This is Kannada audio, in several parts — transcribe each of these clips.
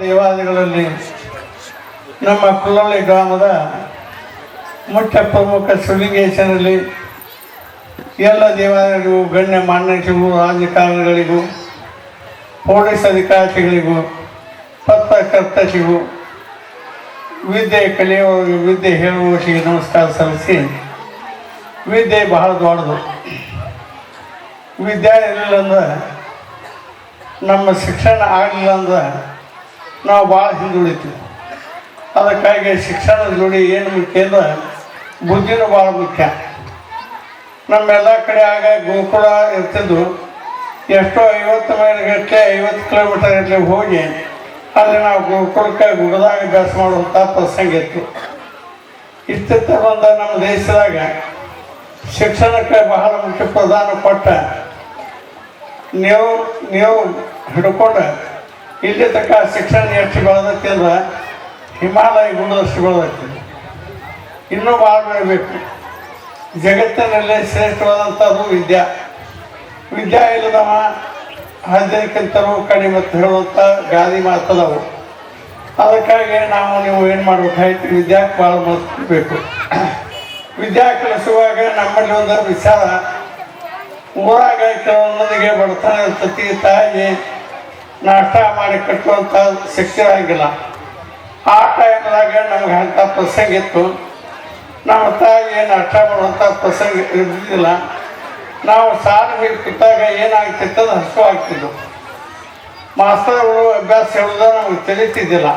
ದೇವಾಲಯಗಳಲ್ಲಿ ನಮ್ಮ ಕುಲ್ಲಳ್ಳಿ ಗ್ರಾಮದ ಮುಖ್ಯ ಪ್ರಮುಖ ಸುಲಿಂಗೇಶನಲ್ಲಿ ಎಲ್ಲ ದೇವಾಲಯಗಳಿಗೂ, ಗಣ್ಯ ಮಾನ್ಯಗಳಿಗೂ ರಾಜಕಾರಣಿಗಳಿಗೂ, ಪೊಲೀಸ್ ಅಧಿಕಾರಿಗಳಿಗೂ ಪತ್ರಕರ್ತರಿಗೂ ವಿದ್ಯೆ ಕಲಿಯುವವರಿಗೆ ವಿದ್ಯೆ ಹೇಳುವವರಿಗೆ ನಮಸ್ಕಾರ ಸಲ್ಲಿಸಿ ವಿದ್ಯೆ ಬಹಳ ದೊಡ್ಡದು. ವಿದ್ಯಾ ಇರಲಿಲ್ಲ ಅಂದ್ರೆ ನಮ್ಮ ಶಿಕ್ಷಣ ಆಗಲಿಲ್ಲ ಅಂದ್ರೆ ನಾವು ಭಾಳ ಹಿಂದುಳಿತೀವಿ. ಅದಕ್ಕಾಗಿ ಶಿಕ್ಷಣದ ಜೋಡಿ ಏನು ಮುಖ್ಯ ಅಂದ್ರೆ ಬುದ್ಧಿನೂ ಭಾಳ ಮುಖ್ಯ. ನಮ್ಮೆಲ್ಲ ಕಡೆ ಆಗ ಗೋಕುಳ ಇರ್ತಿದ್ದು ಎಷ್ಟೋ ಐವತ್ತು ಮೈಲ್ ಐವತ್ತು ಕಿಲೋಮೀಟರ್ ಗಟ್ಟಲೆ ಹೋಗಿ ಅಲ್ಲಿ ನಾವು ಗೋಕುಲಕ್ಕೆ ಗುಡದಾಗ ಅಭ್ಯಾಸ ಮಾಡುವಂಥ ಪ್ರಸಂಗ ಇತ್ತು. ಇತ್ತಿತ್ತ ಬಂದ ನಮ್ಮ ದೇಶದಾಗ ಶಿಕ್ಷಣಕ್ಕೆ ಬಹಳ ಮುಖ್ಯ ಪ್ರಧಾನ ಕೊಟ್ಟ ನೀವು ನೀವು ಹಿಡ್ಕೊಂಡು ಇಲ್ಲಿ ತಕ್ಕ ಶಿಕ್ಷಣ ಎಷ್ಟು ಬೆಳೆದೈತಿ ಅಂದ್ರೆ ಹಿಮಾಲಯ ಗುಣದಷ್ಟು ಬೆಳೆದೈತಿ ಇನ್ನೂ ಭಾಳ ಬೆಳಿಬೇಕು ಜಗತ್ತಿನಲ್ಲೇ ಶ್ರೇಷ್ಠವಾದಂಥದ್ದು ವಿದ್ಯಾ. ವಿದ್ಯಾ ಇಲ್ಲದವ ಹದಿನಕ್ಕಿಂತಲೂ ಕಡಿಮೆ ಅಂತ ಹೇಳುವಂಥ ಗಾದಿ ಮಾತದವು. ಅದಕ್ಕಾಗಿ ನಾವು ನೀವು ಏನು ಮಾಡಬೇಕಾಯ್ತು ವಿದ್ಯಾಕ್ಕೆ ಭಾಳ ಮಾಡಬೇಕು ವಿದ್ಯಾ ಕಲಿಸುವಾಗ ನಮ್ಮಲ್ಲಿ ಒಂದು ವಿಚಾರ. ಊರಾಗ ಕೆಲವೊಂದಿಗೆ ಬಡತನ ಇರ್ತತಿ, ತಾಯಿ ನಾಷ್ಟ ಮಾಡಿ ಕಟ್ಟುವಂಥ ಶಕ್ತಿ ಆಗಿಲ್ಲ. ಆ ಟೈಮ್ದಾಗ ನಮ್ಗೆ ಅಂಥ ಪ್ರಸಂಗ ಇತ್ತು. ನಮ್ಮ ತಾಯಿ ನಾಷ್ಟ ಮಾಡುವಂಥ ಪ್ರಸಂಗ ಇರ್ತಿದ್ದಿಲ್ಲ ನಾವು ಸಾಲ ಮೇಲೆ ಕೂತಾಗ ಏನಾಗ್ತಿತ್ತು ಅದು ಹಸು ಆಗ್ತಿದ್ದು ಮಾಸ್ತರ್ಗಳು ಅಭ್ಯಾಸ ಹೇಳೋದು ನಮ್ಗೆ ತಿಳಿತಿದ್ದಿಲ್ಲ.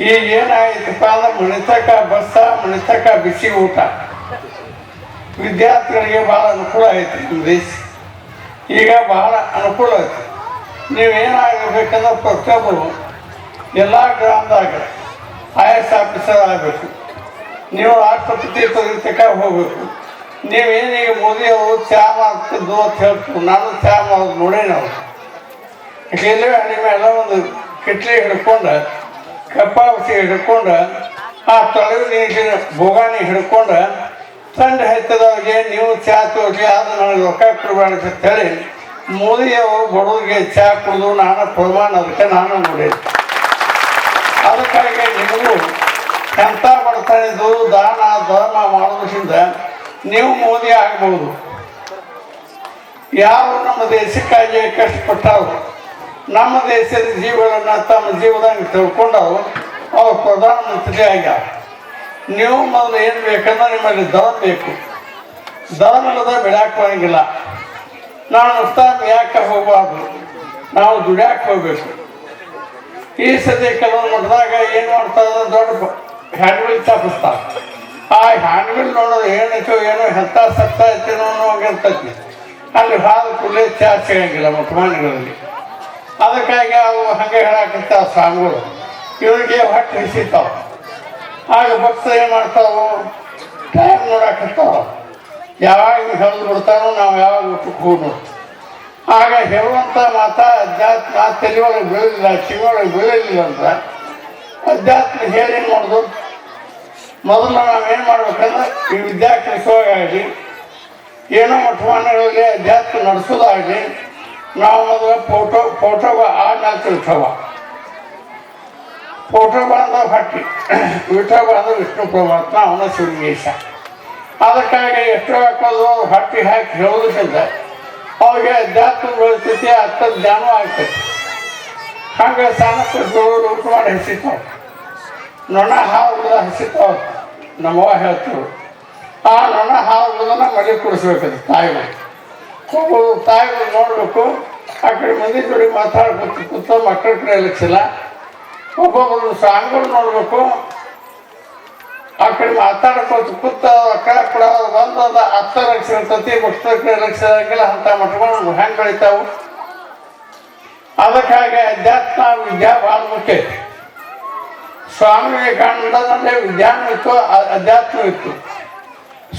ಈಗ ಏನಾಯ್ತಪ್ಪ ಅಂದ್ರೆ ಮಣಿತಕ ಬಸ್ಸ ಮಣಿತಕ ಬಿಸಿ ಊಟ. ವಿದ್ಯಾರ್ಥಿಗಳಿಗೆ ಭಾಳ ಅನುಕೂಲ ಐತಿ ನಮ್ಮ ದೇಶ. ಈಗ ಬಹಳ ಅನುಕೂಲ ಐತಿ ನೀವೇನಾಗಬೇಕಂದ್ರೆ ಪ್ರತಿಯೊಬ್ಬರು ಎಲ್ಲ ಗ್ರಾಮದಾಗ ಐ ಎಸ್ ಆಫೀಸರ್ ಆಗಬೇಕು ನೀವು ರಾಷ್ಟ್ರಪತಿ ಹೋಗಬೇಕು ಹೋಗ್ಬೇಕು. ನೀವೇನೀಗ ಮೋದಿ ಅವರು ಚಾ ಮಾಡ್ತಿದ್ದು ಅಂತ ಹೇಳ್ತು ನಾನು ಚಾ ಮಾಡೋದು ನೋಡೇ ನಾವು ರೈಲ್ವೆ ನಿಮ್ಮ ಮೇಲೆ ಒಂದು ಕಿಟ್ಲಿ ಹಿಡ್ಕೊಂಡು ಕಪ್ಪಾವತಿ ಹಿಡ್ಕೊಂಡು, ಆ ತೊಳೆ ನೀರಿನ ಬೋಗಾಣಿ ಹಿಡ್ಕೊಂಡು, ತಂಡ ಹತ್ತದವ್ರಿಗೆ ನೀವು ಚಾತು ಹೋಗಿ ಅದು ನನಗೆ ರೊಕ್ಕ ಅಂತ ಹೇಳಿ ಮೋದಿಯವರು ಬಡವರಿಗೆ ಚಾ ಕುಡಿದು, ನಾನು ಪ್ರಮಾಣ ಅದಕ್ಕೆ ನಾನು ನೋಡಿದ್ದೆ ಅದಕ್ಕಾಗಿ ನಿಮಗೂ ಎಂಥ ಇದ್ದು, ದಾನ, ಧರ್ಮ ಮಾಡೋದ್ರಿಂದ ನೀವು ಮೋದಿ ಆಗ್ಬೋದು ಯಾರು ನಮ್ಮ ದೇಶಕ್ಕಾಗಿ ಕಷ್ಟಪಟ್ಟವರು ನಮ್ಮ ದೇಶದ ಜೀವಗಳನ್ನು ತಮ್ಮ ಜೀವದಂಗೆ ತಿಳ್ಕೊಂಡವರು ಅವ್ರು ಪ್ರಧಾನಮಂತ್ರಿ ಆಗ್ಯಾರ. ನೀವು ಮೊದಲು ಏನು ಬೇಕಂದ್ರೆ ನಿಮ್ಮಲ್ಲಿ ಧರ್ಮ ಬೇಕು. ಧರ್ಮದ ಬರಂಗಿಲ್ಲ. ನಾವು ಉಸ್ತಾದ್ ಯಾಕೆ ಹೋಗಬಾರ್ದು? ನಾವು ದುಡ್ಯಾಕೆ ಹೋಗ್ಬೇಕು. ಈ ಸದ್ಯ ಕೆಲವೊಂದು ಮಠದಾಗ ಏನು ಮಾಡ್ತಾರೆ ದೊಡ್ಡ ಹ್ಯಾಂಡ್ವಿಲ್ ತಪ್ಪಿಸ್ತಾರೆ. ಆ ಹ್ಯಾಂಡ್ವಿಲ್ ನೋಡೋದು ಏನೈತೋ ಏನೋ ಹೆತ್ತ ಸತ್ತ ಐತೇನೋ ಅನ್ನೋಂಗಿರ್ತೈತಿ ಅಲ್ಲಿ ಹಾಲು ಕುಡಿಯೋ ಚಾ ಸಿಗಂಗಿಲ್ಲ ಮಠಮಾನಿಗಳಲ್ಲಿ ಅದಕ್ಕಾಗಿ ಅವು ಹಂಗೆ ಹೇಳಾಕಿರ್ತಾವ ಸ್ವಾಮಿಗಳು. ಇವರಿಗೆ ಹೊಟ್ಟೆ ಹಿಸಿತಾವ. ಆಗ ಭಕ್ತರು ಏನು ಮಾಡ್ತಾವು ಟೈಮ್ ನೋಡಾಕತ್ತಾವ ಯಾವಾಗ ಹೇಳಿದು ಬಿಡ್ತಾನೋ ನಾವು ಯಾವಾಗ ಊಟಕ್ಕೆ ಆಗ ಹೇಳುವಂಥ ಮಾತ ಅಧ್ಯಾತ್ಮ ತಲೆಯೊಳಗೆ ಬೀಳಲಿಲ್ಲ, ಕಿವಿಯೊಳಗೆ ಬೀಳಲಿಲ್ಲ ಅಂತ ಅಧ್ಯಾತ್ಮ ಹೇಳಿ ಮಾಡೋದು? ಮೊದಲು ನಾವೇನು ಮಾಡ್ಬೇಕಂದ್ರೆ ಈ ವಿದ್ಯಾರ್ಥಿಸೋಗಾಗಲಿ ಏನೋ ಮಠಮಾನಗಳಲ್ಲಿ ಅಧ್ಯಾತ್ಮ ನಡೆಸೋದಾಗಲಿ, ನಾವು ಮೊದಲು ಫೋಟೋ ಫೋಟೋ ಆಮೇಲೆ ತಿಳ್ಸವ ಫೋಟೋ ಬಂದ ಹಟ್ಟಿ ವಿಠೋ ಬಂದ ವಿಷ್ಣು ಪರಮಾತ್ಮ, ಅವನ ಶಿವಲಿಂಗೇಶ ಅದಕ್ಕಾಗಿ ಎಷ್ಟೋ ಹಾಕೋದು ಹಟ್ಟಿ ಹಾಕಿ ಹೇಳೋದಕ್ಕಿಂತ ಅವ್ರಿಗೆ ಅಧ್ಯಾತ್ಮ ಬೆಳಿತೈತಿ ಅರ್ಥ ಜ್ಞಾನ ಆಗ್ತೈತಿ ಹಂಗೆ ಸ್ನಾನಕ್ಕೆ ಊಟ ಮಾಡಿ ಹಸಿತಾವ. ನೊಣ ಹಾವು ಹಸಿತಾವ. ನಮ್ಮವ ಹೇಳ್ತೀವಿ ಆ ನೊಣ ಹಾವುಗಳನ್ನ ಮನೆ ಕುಡಿಸ್ಬೇಕದು ತಾಯಿಗಳು ಒಬ್ಬರು ತಾಯಿಗಳು ನೋಡಬೇಕು, ಆ ಕಡೆ ಮಂದಿ ಜೋಡಿ ಮಾತಾಡ್ಬೇಕು ಕೂತ ಮಕ್ಕಳ ಕಡೆ ಲಕ್ಷಿಲ್ಲ ಒಬ್ಬೊಬ್ಬರು ಸಾಂಗ್ಗಳು ನೋಡಬೇಕು ಆ ಕಡೆ ಮಾತಾಡ್ಕೊತ ಕೂತ ಅಕ್ಕಳ ಕೂಡ, ಬಂದ ಹತ್ತ ಲಕ್ಷ ಇರ್ತತಿ ಮುಷ್ಟ ಕಡೆ ಲಕ್ಷ ಆಗಿಲ್ಲ ಅಂತ ಮಟ್ಕೊಂಡು ಹೆಂಗೆ ಬೆಳಿತಾವು? ಅದಕ್ಕಾಗಿ ಅಧ್ಯಾತ್ಮ ವಿದ್ಯಾ ಭಾಳ ಮುಖ್ಯ. ಸ್ವಾಮಿ ವಿವೇಕಾನಂದನಲ್ಲಿ ವಿಜ್ಞಾನ ಇತ್ತು ಅಧ್ಯಾತ್ಮ ಇತ್ತು.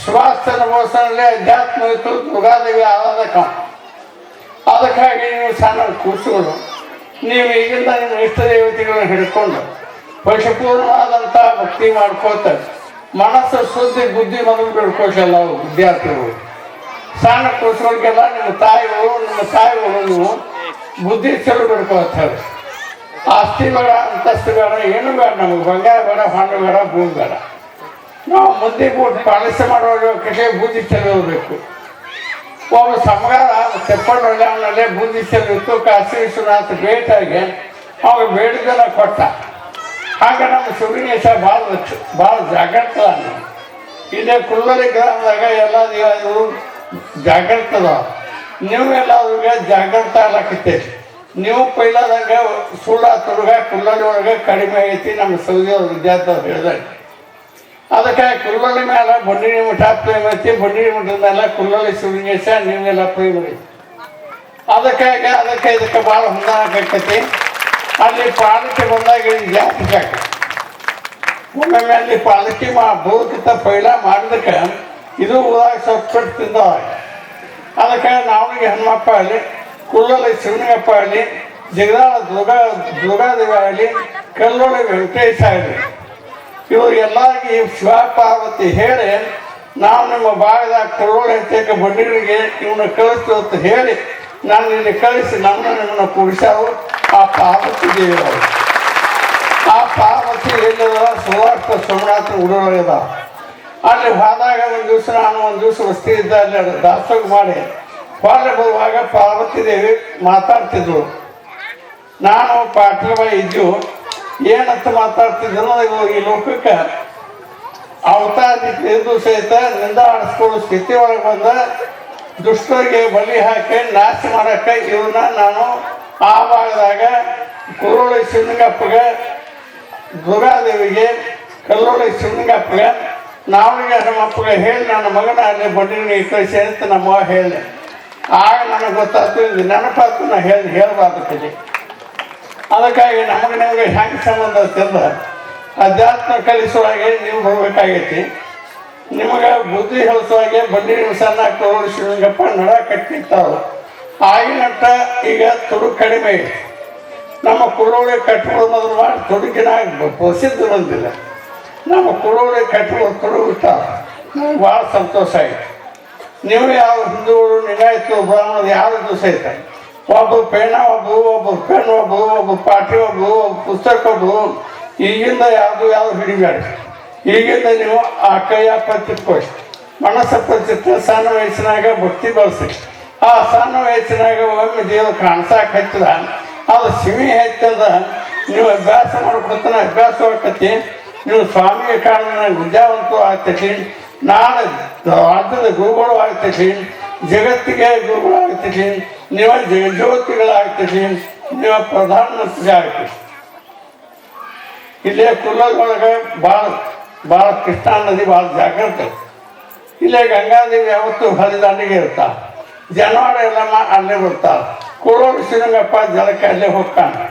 ಸುಭಾಷ್ ಚಂದ್ರ ಬೋಸ್ನಲ್ಲಿ ಅಧ್ಯಾತ್ಮ ಇತ್ತು, ದುರ್ಗಾದೇವಿ ಆರಾಧಕ. ಅದಕ್ಕಾಗಿ ನೀವು ಸಣ್ಣ ಕೂಸುಗಳು. ನೀವು ಈಗಿಂದ ನಿಮ್ಮ ಇಷ್ಟ ದೇವತೆಗಳನ್ನ ಹಿಡ್ಕೊಂಡು ಪಶುಪೂರ್ಣವಾದಂಥ ಭಕ್ತಿ ಮಾಡ್ಕೋತ ಮನಸ್ಸು, ಸುದ್ದಿ, ಬುದ್ಧಿ ಮೊದಲು ಬೆಳ್ಕೋಶಲ್ಲ ವಿದ್ಯಾರ್ಥಿಗಳು. ಸಣ್ಣ ಕೂಸುಗಳಿಗೆಲ್ಲ ನಿಮ್ಮ ತಾಯಿಗಳು ನಿಮ್ಮ ತಾಯಿಗಳು ನೀವು ಬುದ್ಧಿ ಚಲೋ ಬಿಡ್ಕೋತಾರೆ ಆಸ್ತಿ ಬೇಡ ಅಂತಸ್ತು ಬೇಡ ಏನು ಬೇಡ ನಮಗೆ, ಬಂಗಾರ ಬೇಡ, ಹಣ್ಣು ಬೇಡ, ಭೂಮಿ ಬೇಡ. ನಾವು ಮುಂದೆ ಕೂಡ ಪಾಲಿಸ ಮಾಡುವಾಗ ಕಡೆ ಬುದ್ಧಿ ಚೆಲ್ಲಬೇಕು ಒಬ್ಬ ಸಮಗಾರ ತೆಪ್ಪಣ್ಣ ಬುದ್ಧಿ ಚಲೋ ಚೆಲ್ಲಿತ್ತು ಕಾಶಿ ವಿಶ್ವನಾಥ ಭೇಟಿಯಾಗಿ ಬೇಡಿದ್ದೆಲ್ಲ ಕೊಟ್ಟ. ಆಗ ನಮ್ಮ ಶಿವಲಿಂಗೇಶ ಭಾಳ ಭಾಳ ಜಾಗ್ರತ ಇಲ್ಲೇ ಕುಳ್ಳರಿ ಗ್ರಾಮದಾಗ ಎಲ್ಲ ಇವರು ಜಾಗ್ರತ ಅದಾವ ನೀವು ಎಲ್ಲರಿಗೆ ಜಾಗ್ರತ ಆಗ್ಲಾಕತ್ತೈತಿ ನೀವು ಪೈಲಾದಾಗ ಸುಳ್ಳ ತುರ್ಗ ಕುಲ್ಲರಿ ಒಳಗೆ ಕಡಿಮೆ ಐತಿ ನಮ್ಮ ಸೌದಿಯವ್ರ ವಿದ್ಯಾರ್ಥಿ ಹೇಳಿದಾಗ ಅದಕ್ಕೆ ಕುಲ್ಲಳ್ಳಿ ಮೇಲೆ ಬಂಡಿನಿ ಮಠ ಪ್ರೇಮ ಐತಿ, ಬಂಡಿನಿ ಮಠದ ಮೇಲೆ ಕುಲ್ಲಳ್ಳಿ ಶಿವಲಿಂಗೇಶ ನೀವೆಲ್ಲ ಪ್ರೇಮ ಐತಿ. ಅದಕ್ಕಾಗಿ ಅದಕ್ಕೆ ಇದಕ್ಕೆ ಭಾಳ ಹೊಂದಾಣಿಕೆ ಅಲ್ಲಿ ಪಾಲಕಿ ಬಂದಾಗ ಒಮ್ಮೊಮ್ಮೆ ಅಲ್ಲಿ ಪಾಲಕಿ ಮಾ ಬೋರ್ಕಿಂತ ಪೈಲ ಮಾಡಿದಕ್ಕೆ ಇದು ಊರಾಗ ಸೊಪ್ಪಟ್ಟು ತಿಂದವ ಅದಕ್ಕೆ ನಾವನಿಗೆ ಹನುಮಪ್ಪ ಆಗಲಿ ಕುಳ್ಳಲ್ಲಿ ಶಿವನಿಗಪ್ಪ ಆಗಲಿ, ಜಗದಾಳ ದುರ್ಗ ದುರ್ಗಾದೇವ ಆಗಲಿ ಕಲ್ಲೊಳಗೆ ವೆಂಕಟೇಶ ಆಗಲಿ ಇವರು ಎಲ್ಲರಿಗೆ ಶಿವ ಪಾರ್ವತಿ ಹೇಳಿ, ನಾವು ನಿಮ್ಮ ಭಾಗದ ಕರೋಳ ಹೆಚ್ಚೇಕ ಬಂಡಿಗಳಿಗೆ ಇವನ್ನ ಕಳಿಸ್ತೀವಿ ಅಂತ ಹೇಳಿ ನಾನು ಇಲ್ಲಿ ಕಳಿಸಿ ನಮ್ಮನ್ನ ನಿಮ್ಮನ್ನ ಕೂಡಿಸಾವು ಆ ಪಾರ್ವತಿ ದೇವಿಯವರು ಆ ಪಾರ್ವತಿ ಎಲ್ಲದ ಸುವಾರ್ಥ ಸೋಮನಾಥ ಉಡೋಳಿದ ಅಲ್ಲಿ ಹೋದಾಗ ಒಂದು ದಿವಸ ನಾನು ಒಂದು ದಿವಸ ವಸ್ತಿ ಇದ್ದ ಅಲ್ಲಿ ದಾಸೋಗ ಮಾಡಿ. ಹೊರಗೆ ಬರುವಾಗ ಪಾರ್ವತಿ ದೇವಿ ಮಾತಾಡ್ತಿದ್ರು. ನಾನು ಪಾಟೀಲಬಾಯಿ ಇದ್ದು, ಏನಂತ ಮಾತಾಡ್ತಿದ್ರು ಈ ಲೋಕಕ್ಕೆ. ಅವತಾರ ಸಹಿತ ನಿಂದ ಆಡಿಸ್ಕೊಳ್ಳೋ ಸ್ಥಿತಿ ಒಳಗೆ ಬಂದ ದುಷ್ಟರಿಗೆ ಬಲಿ ಹಾಕಿ ನಾಶ ಮಾಡಕ್ಕೆ ಇವನ್ನ ನಾನು ಆ ಭಾಗದಾಗ ಕುರುಳಿ ಸಿಂಗಪ್ಪಗೆ, ದುರ್ಗಾದೇವಿಗೆ ಕಲ್ಲೋಳಿ ಸಿಂಗಪ್ಪಗೆ, ನಾವನಿಗೆ ನಮ್ಮ ಅಪ್ಪಗೆ ಹೇಳಿ ನನ್ನ ಮಗನ ಅಲ್ಲಿ ಬಡ್ಡಿ ಕಳಿಸಿ ಅಂತ ನಮ್ಮ ಹೇಳಿ. ಆಗ ನನಗೆ ಗೊತ್ತಾಯ್ತು, ಇದು ನೆನಪಾಯ್ತು ನಾ ಹೇಳಿ, ಹೇಳಬಾರ್ದು ಕಲಿ ಅದಕ್ಕಾಗಿ ನಮಗೆ ನಿಮಗೆ ಹೆಂಗೆ ಸಂಬಂಧ ಅಂತಂದ್ರೆ ಅಧ್ಯಾತ್ಮ ಕಲಿಸುವಾಗೆ ನೀವು ಬರಬೇಕಾಗೈತಿ ನಿಮಗೆ ಬುದ್ಧಿ ಹೊಲಸಾಗೆ ಬಂಡಿ ಸಣ್ಣ ಕರೋಡು ಶಿವಲಿಂಗಪ್ಪ ನಡ ಕಟ್ಟಿರ್ತಾವ ಆಗಿನಟ್ಟ ಈಗ ತುಡು ಕಡಿಮೆ ನಮ್ಮ ಕುರೋಳಿ ಕಟ್ಬೋದು ಮೊದಲು ಮಾಡಿ ತುಡುಕಿನ ಪ್ರಸಿದ್ಧ ಬಂದಿಲ್ಲ. ನಮ್ಮ ಕುರೋಳಿ ಕಟ್ಟಿಗಳು ತುಡು ಬಿಟ್ಟಾವ ನಮ್ಗೆ ಭಾಳ ಸಂತೋಷ ಆಯ್ತು. ನೀವು ಯಾವ ಹಿಂದೂಗಳು ನಿಗಾಯಿತು ಬ್ರಾಹ್ಮಣರು ಯಾರು ದಿವಸ ಐತೆ ಒಬ್ಬರು ಪೇಣ ಒಬ್ಬ ಒಬ್ಬರು ಪೆನ್ ಒಬ್ಬ ಒಬ್ಬ ಪಾಠಿ ಒಬ್ಬ ಒಬ್ಬ ಪುಸ್ತಕ, ಒಬ್ಬ ಈಗಿಂದ ಯಾವುದು ಯಾವುದು ಹಿಡಿಬೇಡಿ. ಈಗಿಂದ ನೀವು ಆ ಕೈಯ ಪತ್ತಿಟ್ಕೊಳ್ಳಿ ಮನಸ್ಸ ಸಣ್ಣ ವಯಸ್ಸಿನಾಗ ಭಕ್ತಿ ಬಳಸಿ. ಆ ಸಣ್ಣ ವಯಸ್ಸಿನಾಗ ಒಮ್ಮೆ ದೇವ್ರು ಕಾಣ್ಸಾಕ ಹಚ್ಚದ ಅದು ಸಿಮಿ ಹೆಚ್ಚದ ನೀವು ಅಭ್ಯಾಸ ಮಾಡ್ಕೊತಾನೆ ಅಭ್ಯಾಸ ಆಕತಿ ನೀವು ಸ್ವಾಮಿಯ ಕಾರಣ ವಿದ್ಯಾವಂತರು ಆಗ್ತೈತಿ. ನಾಳೆ ರಾಜ್ಯದ ಗುರುಗಳು ಆಗ್ತೈತಿ. ಜಗತ್ತಿಗೆ ಗುರುಗಳು ಆಗ್ತೈತಿ. ನೀವು ಜಗಜ್ಯೋತಿಗಳಾಗ್ತೈತಿ. ನೀವು ಪ್ರಧಾನಮಂತ್ರಿ ಆಗ್ತೈತಿ. ಇಲ್ಲೇ ಕುಲದೊಳಗೆ ಭಾಳ ಭಾಳ ಕೃಷ್ಣಾ ನದಿ ಭಾಳ ಜಾಗ್ರತೆ. ಇಲ್ಲೇ ಗಂಗಾದೇವಿ ಯಾವತ್ತೂ ಹರಿದಾಂಡಿಗೆ ಇರ್ತಾರೆ ಜನವಾಡ ಎಲ್ಲ ಅಲ್ಲೇ ಬರ್ತಾರೆ ಕೂಡೋರು ಶ್ರೀರಂಗಪ್ಪ ಜಲಕ್ಕೆ ಅಲ್ಲೇ ಹೋಗ್ತಾನೆ.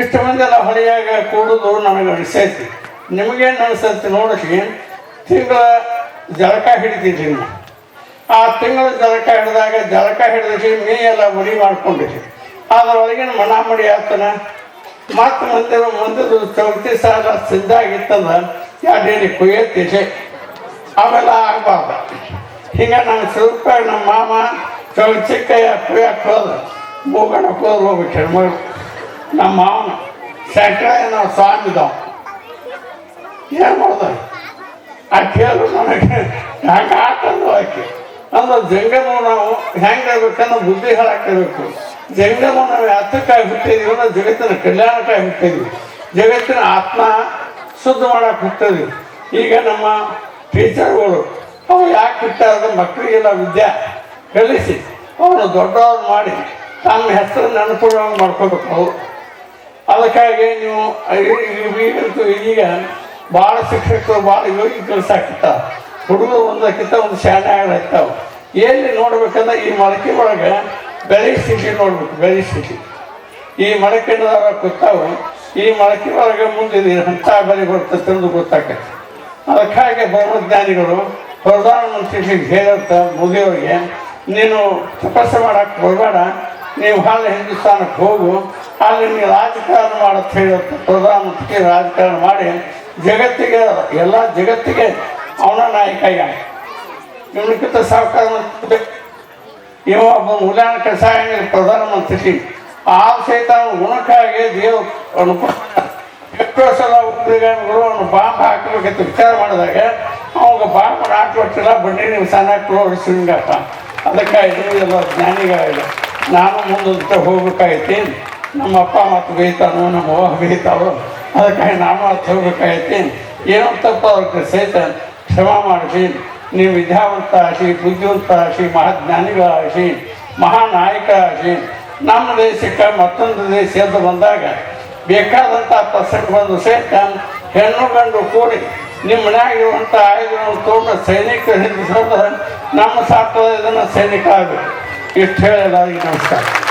ಇಷ್ಟು ಮಂದಿ ಎಲ್ಲ ಹೊಳೆಯಾಗ ಕೂಡುದು ನಮಗೆ ಅನಿಸೈತಿ. ನಿಮಗೇನು ಅನಿಸೈತಿ ನೋಡಿಸಿ ತಿಂಗಳ ಜಲಕ ಹಿಡಿತಿದ್ದೀನಿ ಆ ತಿಂಗಳ ಜಲಕ ಹಿಡಿದಾಗ ಜಲಕ ಹಿಡಿದ್ರಿ ಮೀ ಎಲ್ಲ ಮಡಿ ಮಾಡ್ಕೊಂಡಿಸಿ ಅದರೊಳಗಿನ ಮನ ಮಡಿ ಆಗ್ತಾನ ಮತ್ತು ಮುಂದೆ ಮುಂದಿನ ಚೌತಿ ಸಾಲ ಸಿದ್ಧಾಗಿತ್ತದ ಎರಡೇಳಿ ಕುಯ್ಯತ್ತಿದೆ? ಅವೆಲ್ಲ ಆಗಬಾರ್ದು. ಹಿಂಗೆ ನಮ್ಮ ಸ್ವಲ್ಪ ನಮ್ಮ ಮಾಮ ಚೌಚಿಕ್ಕಯ್ಯ ಕುಯ್ಯಕ್ಕೆ ಹೋದ ಮೂಗಣ ಹೋದ್ರೆ ಹೋಗ್ಬಿಟ್ಟು ಹೆಣ್ಮಗಳು ನಮ್ಮ ಮಾವನ, ಶಂಕರಯ್ಯ ನಾವು ಸ್ವಾಮಿದವ ಏನು ಮಾಡ್ದ ಆ ಕೇಳು ನನಗೆ. ಹೆಂಗೆ ಆಟಂದು ಆಕೆ ಅಂದ್ರೆ ಜಂಗನು ನಾವು ಹೆಂಗೆ ಆಗ್ಬೇಕನ್ನೋ ಬುದ್ಧಿ ಹೇಳಾಕಿರ್ಬೇಕು ಜಂಗಮ ನಾವು ಯಾತಕ್ಕಾಗಿ ಹುಟ್ಟಿದೀವಿ ಅನ್ನೋ ಜಗತ್ತಿನ ಕಲ್ಯಾಣಕ್ಕಾಗಿ ಹುಟ್ಟಿದ್ವಿ ಜಗತ್ತಿನ ಆತ್ಮ ಶುದ್ಧ ಮಾಡಕ್ಕೆ ಹುಟ್ಟಿದ್ವಿ ಈಗ ನಮ್ಮ ಟೀಚರ್ಗಳು ಅವು ಯಾಕೆ ಹುಟ್ಟಾರ ಮಕ್ಕಳಿಗೆಲ್ಲ ವಿದ್ಯೆ ಕಲಿಸಿ ಅವನು ದೊಡ್ಡವ್ರು ಮಾಡಿ, ತಮ್ಮ ಹೆಸರು ನೆನಪುಗಳನ್ನು ಮಾಡ್ಕೋಬೇಕು ಅವರು. ಅದಕ್ಕಾಗಿ ನೀವು ಈಗಂತೂ ಈಗ ಭಾಳ ಶಿಕ್ಷಕರು ಭಾಳ ಯೋಗಿ ಕಲಿಸಾಕಿರ್ತಾವ ಹುಡುಗರು ಒಂದಕ್ಕಿಂತ ಒಂದು ಶಾಣೆ ಆಗ್ತಾವ. ಎಲ್ಲಿ ನೋಡ್ಬೇಕಂದ್ರೆ ಈ ಮೊಳಕೆ ಒಳಗೆ ಬೆಳೆ ಸ್ಥಿತಿ ನೋಡ್ಬೇಕು ಬೆಳೆ ಸ್ಥಿತಿ ಈ ಮೊಳಕೆನದವ ಕೂತಾವು, ಈ ಮೊಳಕೆ ಒಳಗೆ ಮುಂದೆ ಅಂತ ಬೆಲೆ ಬರ್ತದೆ ಎಂದು ಗೊತ್ತಾಗತ್ತೆ ಅದಕ್ಕಾಗಿ ಬ್ರಹ್ಮಜ್ಞಾನಿಗಳು ಪ್ರಧಾನಮಂತ್ರಿಗಳಿಗೆ ಹೇಳುತ್ತ ಮೋದಿಯವರಿಗೆ, ನೀನು ತಪಸ್ಸು ಮಾಡಕ್ಕೆ ಬರಬೇಡ ನೀವು ಹಾಲ ಹಿಂದೂಸ್ತಾನಕ್ಕೆ ಹೋಗು, ಅಲ್ಲಿ ನೀವು ರಾಜಕಾರಣ ಮಾಡಕ್ಕೆ ಹೇಳುತ್ತೆ ಪ್ರಧಾನಮಂತ್ರಿ ರಾಜಕಾರಣ ಮಾಡಿ, ಜಗತ್ತಿಗೆ, ಎಲ್ಲ ಜಗತ್ತಿಗೆ ಅವನ ನಾಯಕ ಇವನಕ್ಕಿಂತ ಸಾವುಕಾರ ಇವ ಒಬ್ಬ ಕಸಾಯ ಪ್ರಧಾನಮಂತ್ರಿ ಆ ಸಹಿತ ಅವನ ಗುಣಕ್ಕಾಗಿ ದೇವ್ ಅನುಕೂಲ ಎಷ್ಟೋ ಸಲ ಉಗ್ರಗಾಮಿಗಳು ಅವನು ಬಾಂಬ್ ಹಾಕಬೇಕಂತ ವಿಚಾರ ಮಾಡಿದಾಗ ಅವಾಗ ಬಾಂಬ್ ಹಾಕುವಷ್ಟಿಲ್ಲ ಬನ್ನಿ ನೀವು ಸಣ್ಣ ಓಡಿಸಿಂಗಪ್ಪ ಅದಕ್ಕಾಗಿ ನೀವು ಎಲ್ಲ ಜ್ಞಾನಿಗಾಗಿದೆ ನಾನು ಮುಂದೆ ಹೋಗ್ಬೇಕಾಗೈತಿ. ನಮ್ಮ ಅಪ್ಪ ಮತ್ತು ಬೈತಾನು ನಮ್ಮ ಅವ್ವ ಬೈತಾವು ಅದಕ್ಕಾಗಿ ನಾನು ಹತ್ತು ಹೋಗ್ಬೇಕಾಗೈತಿ. ಏನೋ ತಪ್ಪು ಅವ್ರಿಗೆ ಸಹಿತ ಕ್ಷಮ ಮಾಡಿಸಿ ನೀವು ವಿದ್ಯಾವಂತ ಆಗಿ ಬುದ್ಧಿವಂತ ಆಗಿ ಮಹಾಜ್ಞಾನಿಗಳಾಗಿ ಆಗಿ ನಮ್ಮ ದೇಶಕ್ಕೆ ಮತ್ತೊಂದು ದೇಶ ಎದ್ದು ಬಂದಾಗ ಬೇಕಾದಂಥ ಪ್ರಸಂಗ ಬಂದು ಸಹಿತ ಹೆಣ್ಣು ಗಂಡು ಕೂಡಿ ನಿಮ್ಮ ಮನೆಯಾಗಿರುವಂಥ ಆಯುಧಗಳನ್ನು ತೊಗೊಂಡು ಸೈನಿಕರು ಹಿಂದಿಸೋದು ನಮ್ಮ ಸಾಕು ಇದನ್ನು ಸೈನಿಕ ಆಗಬೇಕು. ಇಷ್ಟು ಹೇಳಿ ನಮಸ್ಕಾರ.